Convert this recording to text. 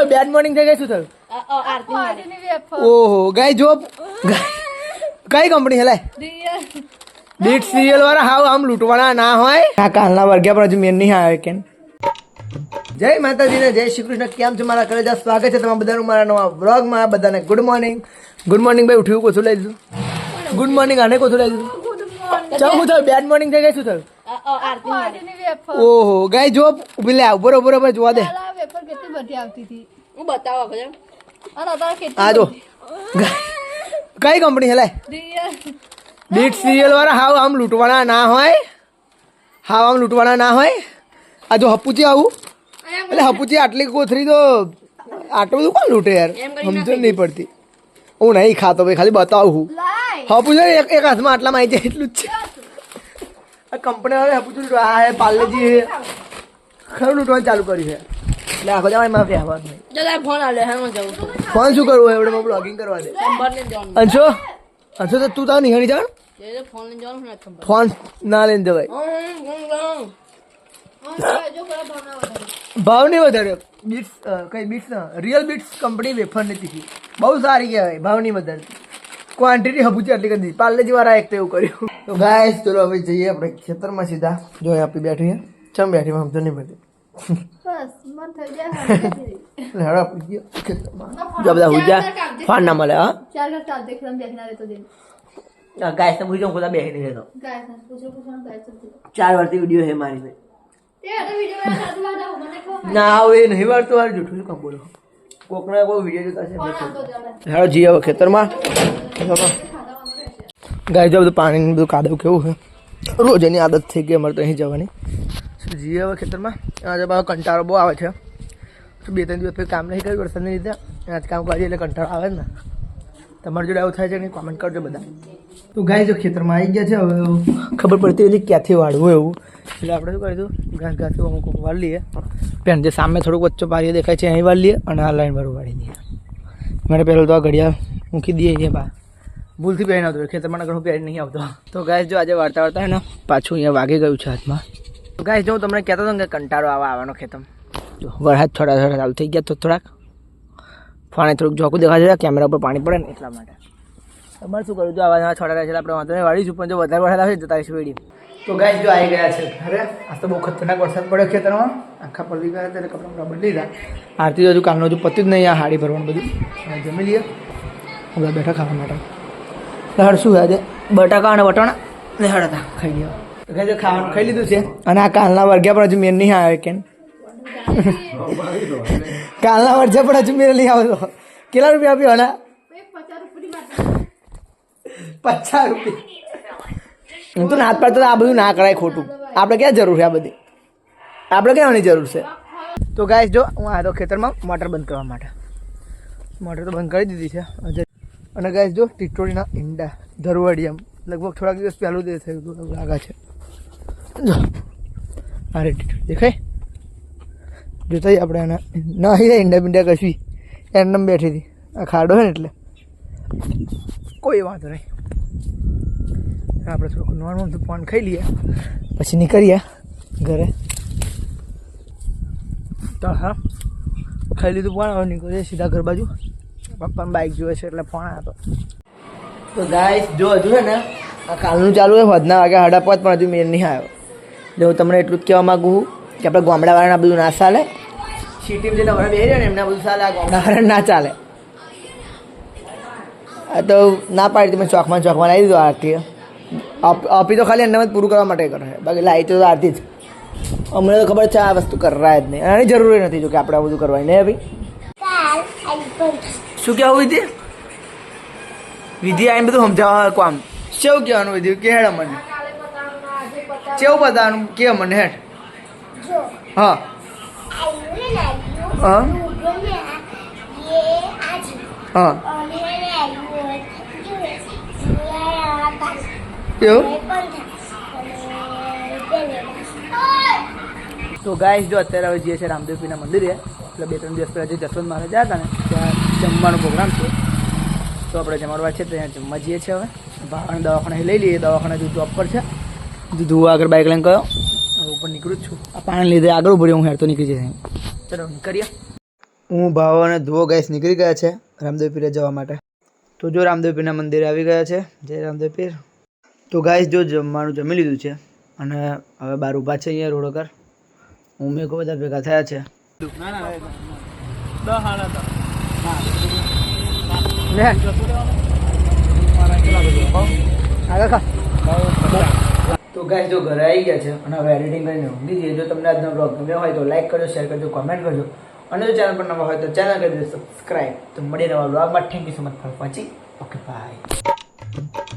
થયું bed morning થઈ ગઈ શું થયું? ઓહો ગાય જો કઈ કંપની હલાય બીટ સિરિયલ વાળા હાવ આમ લૂંટવાના ના હોય. આ કાલના વર્ગ્યા પર હજુ મેન નહીં આવે કેમ? જય માતાજી ને જય શ્રી કૃષ્ણ. કેમ છે મારા કલેજા? સ્વાગત છે તમારા બધાનું મારા નવા વ્લોગમાં. બધાને ગુડ મોર્નિંગ ગુડ મોર્નિંગ ભાઈ ઉઠ્યું કોથું લઈ દીધું ગુડ મોર્નિંગ આને કોથું લઈ દીધું ચાલ હું થયું? બેડ મોર્નિંગ થઈ ગઈ શું થયું? ઓહો ગાય જો પેલા લે ઊભો જોવા ઊભો રહો, કેટલી બધી આવતી હતી? હું બતાવો ખબર આ જો. કઈ કંપની હેલે બીટ સિરિયલ વાળા? હાવ આમ લૂંટવાના ના હોય. હાવ આમ લૂંટવાના ના હોય. આ જો હપુચી આવું. એટલે હપુચી આટલી કોથરી તો આટલું બધું કોણ લૂંટે યાર? સમજ નહીં પડતી. હું નહીં ખાતો ભાઈ ખાલી બતાવું હું. હપુચી એક એક હાથમાં આટલામાં આવી જાય એટલું જ છે. આ કંપની વાળા હપુચી આ હે પાર્લેજી ખરું લૂંટવાનું ચાલુ કર્યું છે. એટલે આખો જવા માફી વ્યવહાર નહીં ફોન આલે હા હું જાઉં ફોન શું કરવું? એવડે માં બ્લોગિંગ કરવા દે. નંબર ને જવાનું. અંશો? અંશો તો તું તાર નિહાળી જાણ ફોન લઈને જવાનું ને ફોન ના લઈને જવાય. ભાવ નહીં વધારે. બીટ્સ કઈ બીટ્સ ના. રિયલ બીટ્સ કંપની વેફરની તીખી બહુ સારી કહેવાય ભાવ નહીં વધારે. ક્વોન્ટિટી હબુચી આટલી કરી દીધી. પાર્લેજી વાળા એક તો એવું કર્યું. તો ગાય ચલો હવે જઈએ આપણે ખેતરમાં સીધા. જો આપી બેઠી છે ચમ બેઠી મને તો નહીં પડતી. જો બધા હુજા ફાન ના મળે હા ગાય ને પૂછ્યો ખુદા બેસી નહીં તો ચાર વર્ષથી વીડિયો હે મારી ભાઈ ના હવે એ નહીં વાળતો વાર જૂઠું કામ બોલો કોકના કોઈ વીડિયો જોતા છે હેડો જી હવે ખેતરમાં ગાય જો બધું પાણી બધું કાદવ કેવું છે રોજ એની આદત થઈ ગઈ અમારે તો અહીં જવાની જી હવે ખેતરમાં. આજે બાબા કંટાળો બહુ આવે છે. બે ત્રણ દિવસ પછી કામ નહીં કર્યું વરસાદની લીધે આજ કામ કરીએ એટલે કંટાળો આવે ને. તમારી જોડે આવું થાય છે કે કોમેન્ટ કરજો બધા. તો ગાય જો ખેતરમાં આવી ગયા છે. હવે ખબર પડતી હતી ક્યાંથી વાળવું એવું. એટલે આપણે શું કરીશું? ઘાસ ઘાસથી અમુક વાળી લઈએ. પેન જે સામે થોડુંક વચ્ચે પારીઓ દેખાય છે, અહીં વાળી લઈએ અને આ લાઈન વાળું વાળી દઈએ મારે પહેલાં તો આ ઘડિયાળ મૂકી દઈએ અહીંયા બા ભૂલથી પહેરીને આવતો રહ્યો. ખેતરમાં ઘણું પહેરી નહીં આવતો. તો ગાય જો આજે વાર્તા વાર્તા ને પાછું અહીંયા વાગી ગયું છે હાથમાં. તો ગાય જો તમને કહેતો હતો કે કંટાળો આવા આવવાનો ખેતમ. જો, વરસાદ થોડા થોડા ચાલુ થઈ ગયા તો થોડાક. પાણી થોડુંક જોકું દેખાય છે, કેમેરા ઉપર પાણી પડે ને એટલા માટે. તમારે શું કરું જો આવા નવા છોડા છે આપણે વાંધો નહીં, વાળીશું, પણ જો વધારે વરસાદ આવે જતા રહીશું વેડી તો ગાય જો આવી ગયા છે અરે આજ તો બહુ ખતરનાક વરસાદ પડ્યો ખેતરમાં. આખા પલળી ગયા ત્યારે કપડાં કપડાં બદલી રહ્યા આરતી હજુ કાલનું હજુ પત્યું જ નહીં, આ હાડી ભરવાનું બધું. જમી લઈએ. બધા બેઠા ખાવા માટે. લહડ શું આજે? બટાકા અને વટાણા. ને હળ હતા, ખાઈ ગયા તો જો ખાવાનું ખાઈ લીધું છે. અને આ કાલના વર્ગ્યા પણ હજુ મેન નહીં આવે કેમ? કાલના વર્ગ્યા પણ હજુ મેર નહીં આવતો. કેટલા રૂપિયા આપ્યો હણા પચાસ રૂપિયા. હું તો નાત પાડતો તો આ બધું ના કરાય ખોટું. આપણે ક્યાં જરૂર છે આ બધી? આપણે ક્યાં આની જરૂર છે? તો ગાય જો, હું આવ્યો ખેતરમાં મોટર બંધ કરવા માટે. મોટર તો બંધ કરી દીધી છે. અને ગાય જો, ટીટોળીના ઈંડા ધરવડિયામ લગભગ થોડાક દિવસ પહેલું તે થયું હતું લાગે છે. જો આ ટીટોળી દેખાય? જોતા આપણે એના ના અહીં ઈંડા બિંડા કશી બેઠી હતી. આ ખાડો છે ને એટલે. કોઈ વાંધો નહીં. આપણે થોડુંક નોર્મલ પાન ખાઈ લઈએ. પછી નીકળીએ ઘરે. તો હા, ખાઈ લીધું પણ હવે નીકળીએ સીધા ઘર બાજુ. પપ્પાને બાઇક જોવે છે એટલે ફોન આવ્યો તો. ગાય જો હજુ છે ને, આ કાલનું ચાલુ હોય વધના વાગ્યા સાડા પાંચ પણ હજુ મેળ નહીં આવ્યો. એટલે હું તમને એટલું જ કહેવા માગું છું કે આપણે ગામડાવાળાના બધું ના ચાલે. સિટીમાં જે નવરા બે ને એમના બધું ચાલે આ ગામડાવાળા ના ચાલે. આ તો ના પાડી તમે ચોકમાં ચોકમાં લાવી દીધું આરતી. આપી તો ખાલી જ પૂરું કરવા માટે કરે. બાકી લાવી તો આરતી જ. અમને તો ખબર છે આ વસ્તુ કરાય જ નહીં. આની જરૂરી નથી જો કે આપણે આ બધું કરવાની નહીં ભાઈ શું કહેવું વિધિ? વિધિ આઈને બધું સમજાવવા કામ. શું કહેવાનું વિધિ? કે હેડ મને? કેવું બતાવવાનું કે મને હેઠ હા. હા. હા કેવું તો ગાય જો અત્યારે હવે જઈએ છે રામદેવપીના મંદિરે એટલે બે ત્રણ દિવસ પહેલાં જે જસવંત મહારાજ હતા ને ત્યાં જમવાનો પ્રોગ્રામ છે. તો આપણે જમાડવા છે ત્યાં જમવા જઈએ છીએ હવે. ભાવને દવાખાને લઈ લઈએ દવાખાને જો જોબ પર છે. દીધું આગળ બાઇક લઈને ગયો હવે ઉપર નીકળું જ છું આ પાણી લીધે આગળ ઉભરી હું હેર તો નીકળી જશે ચલો કરીએ હું ભાવ અને ધુવો ગેસ નીકળી ગયા છે રામદેવપીરે જવા માટે તો જો રામદેવપીરના મંદિરે આવી ગયા છે જય રામદેવ પીર તો ગાઈસ જો જમવાનું જમી લીધું છે અને હવે બાર ઊભા છે અહીંયા રોડ ઉપર હું મેં બધા ભેગા થયા છે તો ગાય જો ઘરે આવી ગયા છે અને હવે એડિટિંગ કરીને ઊંઘી જઈએ, જો તમને આજનો બ્લોગ ગમ્યો હોય તો લાઈક કરજો શેર કરજો કોમેન્ટ કરજો. અને જો ચેનલ પર નવા હોય તો ચેનલ કરી દો સબસ્ક્રાઈબ તો મળીએ નવા બ્લોગમાં thank you so much for watching okay bye